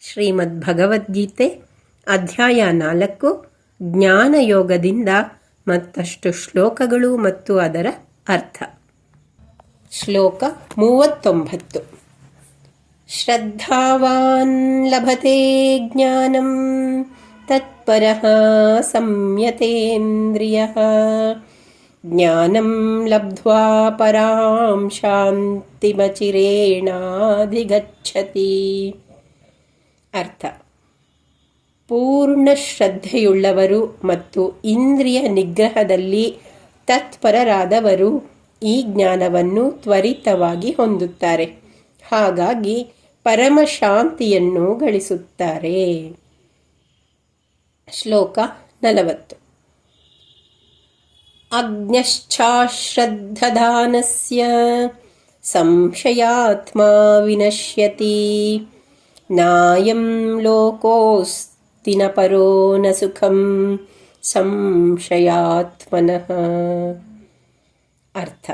ಶ್ರೀಮದ್ ಭಗವದ್ಗೀತೆ ಅಧ್ಯಾಯ ನಾಲ್ಕು, ಜ್ಞಾನಯೋಗದಿಂದ ಮತ್ತಷ್ಟು ಶ್ಲೋಕಗಳು ಮತ್ತು ಅದರ ಅರ್ಥ. ಶ್ಲೋಕ ಮೂವತ್ತೊಂಬತ್ತು. ಶ್ರದ್ಧಾವಾನ್ ಲಭತೆ ಜ್ಞಾನಂ, ತತ್ಪರಃ ಸಂಯತೇಂದ್ರಿಯ. ಜ್ಞಾನಂ ಲಬ್ಧ್ವಾ ಪರಾಂ ಶಾಂತಿಮಚಿರೇಣಾಧಿಗಚ್ಚತಿ. ಅರ್ಥ. ಪೂರ್ಣ ಶ್ರದ್ಧೆಯುಳ್ಳವರು ಮತ್ತು ಇಂದ್ರಿಯ ನಿಗ್ರಹದಲ್ಲಿ ತತ್ಪರರಾದವರು ಈ ಜ್ಞಾನವನ್ನು ತ್ವರಿತವಾಗಿ ಹೊಂದುತ್ತಾರೆ. ಹಾಗಾಗಿ ಪರಮ ಶಾಂತಿಯನ್ನು ಗಳಿಸುತ್ತಾರೆ. ಶ್ಲೋಕ ನಲವತ್ತು. ಅಗ್ನಶ್ಚಾಶ್ರದ್ಧಾನಸ್ಯ ಸಂಶಯಾತ್ಮ ವಿನಶ್ಯತಿ. ನಾಯಂ ಲೋಕೋಸ್ತಿ ನ ಪರೋ ನ ಸುಖಂ ಸಂಶಯಾತ್ಮನಃ ಅರ್ಥ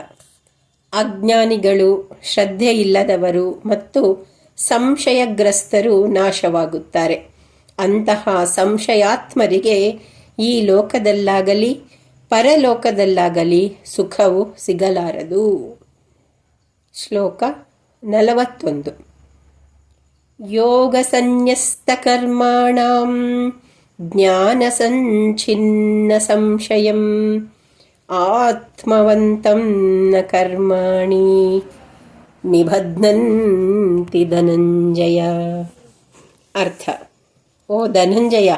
ಅಜ್ಞಾನಿಗಳು ಶ್ರದ್ಧೆ ಇಲ್ಲದವರು ಮತ್ತು ಸಂಶಯಗ್ರಸ್ತರು ನಾಶವಾಗುತ್ತಾರೆ. ಅಂತಹ ಸಂಶಯಾತ್ಮರಿಗೆ ಈ ಲೋಕದಲ್ಲಾಗಲಿ, ಪರಲೋಕದಲ್ಲಾಗಲಿ ಸುಖವು ಸಿಗಲಾರದು. ಶ್ಲೋಕ ನಲವತ್ತೊಂದು. ಯೋಗಸನ್ಯಸ್ತಕರ್ಮಾಣಾಂ ज्ञानसञ्छिन्नसंशयम् आत्मवन्तं ನ ಕರ್ಮಾಣಿ ನಿಬಧ್ನಂತಿ ಧನಂಜಯ. ಅರ್ಥ. ಓ ಧನಂಜಯ,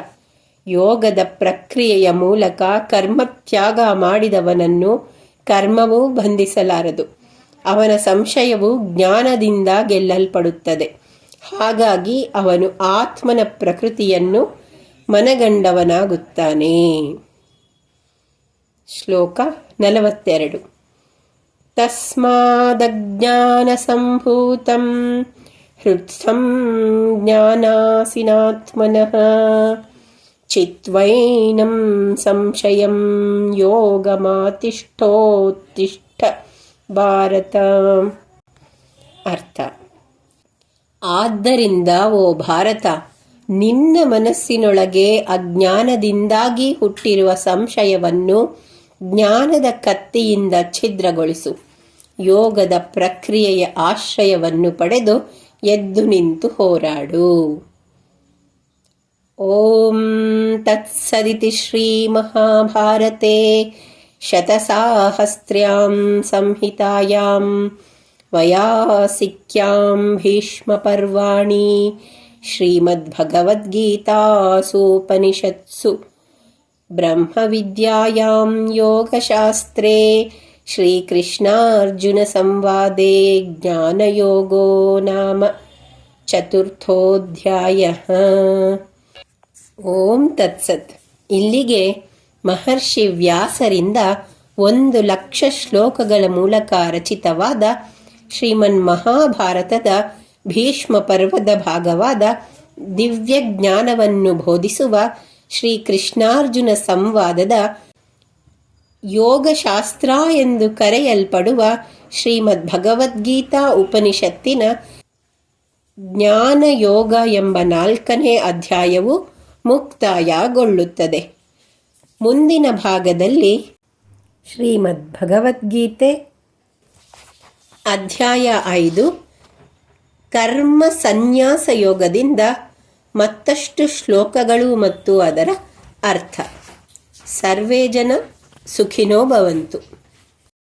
ಯೋಗದ ಪ್ರಕ್ರಿಯೆಯ ಮೂಲಕ ಕರ್ಮತ್ಯಾಗ ಮಾಡಿದವನನ್ನು ಕರ್ಮವೂ ಬಂಧಿಸಲಾರದು. ಅವನ ಸಂಶಯವು ಜ್ಞಾನದಿಂದ ಗೆಲ್ಲಲ್ಪಡುತ್ತದೆ. ಹಾಗಾಗಿ ಅವನು ಆತ್ಮನ ಪ್ರಕೃತಿಯನ್ನು ಮನಗಂಡವನಾಗುತ್ತಾನೆ. ಶ್ಲೋಕ ನಲವತ್ತೆರಡು. ತಸ್ಮಾದಜ್ಞಾನಸಂಭೂತಂ ಹೃತ್ಸಂ ಜ್ಞಾನಾಸಿನಾತ್ಮನಃ ಚಿತ್ವೈನಂ ಸಂಶಯಂ ಯೋಗಮಾತಿಷ್ಠೋತ್ತಿಷ್ಠ ಭಾರತ. ಅರ್ಥ. ಆದ್ದರಿಂದ, ಓ ಭಾರತ, ನಿನ್ನ ಮನಸ್ಸಿನೊಳಗೆ ಅಜ್ಞಾನದಿಂದಾಗಿ ಹುಟ್ಟಿರುವ ಸಂಶಯವನ್ನು ಜ್ಞಾನದ ಕತ್ತಿಯಿಂದ ಛಿದ್ರಗೊಳಿಸು. ಯೋಗದ ಪ್ರಕ್ರಿಯೆಯ ಆಶ್ರಯವನ್ನು ಪಡೆದು ಎದ್ದು ನಿಂತು ಹೋರಾಡು. ಓಂ ತತ್ಸದಿತಿ ಶ್ರೀ ಮಹಾಭಾರತೆ. ಶತಸಾಹಸ್ರ್ಯಾಂ ಸಂಹಿತಾಯಾಂ ವಯಾಸಿಕ್ಯಾಂ ಭೀಷ್ಮಪರ್ವಾಣಿ श्रीमद्भगवद्गीतासूपनिषत्सु ब्रह्मविद्यायां योगशास्त्रे श्रीकृष्णार्जुनसंवादे ज्ञानयोगो नाम ಚತುರ್ಥೋಧ್ಯಾಯ ಓಂ ತತ್ಸತ್ ಇಲ್ಲಿಗೆ ಮಹರ್ಷಿ ವ್ಯಾಸರಿಂದ ಒಂದು ಲಕ್ಷ ಶ್ಲೋಕಗಳ ಮೂಲಕ ರಚಿತವಾದ ಶ್ರೀಮನ್ ಮಹಾಭಾರತದ ಭೀಷ್ಮ ಪರ್ವದ ಭಾಗವಾದ ದಿವ್ಯ ಜ್ಞಾನವನ್ನು ಬೋಧಿಸುವ ಶ್ರೀ ಕೃಷ್ಣಾರ್ಜುನ ಸಂವಾದದ ಯೋಗಶಾಸ್ತ್ರ ಎಂದು ಕರೆಯಲ್ಪಡುವ ಶ್ರೀಮದ್ ಭಗವದ್ಗೀತಾ ಉಪನಿಷತ್ತಿನ ಜ್ಞಾನ ಯೋಗ ಎಂಬ ನಾಲ್ಕನೇ ಅಧ್ಯಾಯವು ಮುಕ್ತಾಯಗೊಳ್ಳುತ್ತದೆ. ಮುಂದಿನ ಭಾಗದಲ್ಲಿ ಶ್ರೀಮದ್ ಭಗವದ್ಗೀತೆ ಅಧ್ಯಾಯ ಐದು. ಕರ್ಮ ಸನ್ಯಾಸ ಯೋಗದಿಂದ ಮತ್ತಷ್ಟು ಶ್ಲೋಕಗಳು ಮತ್ತು ಅದರ ಅರ್ಥ. ಸರ್ವೇ ಜನ ಸುಖಿನೋ ಭವಂತು.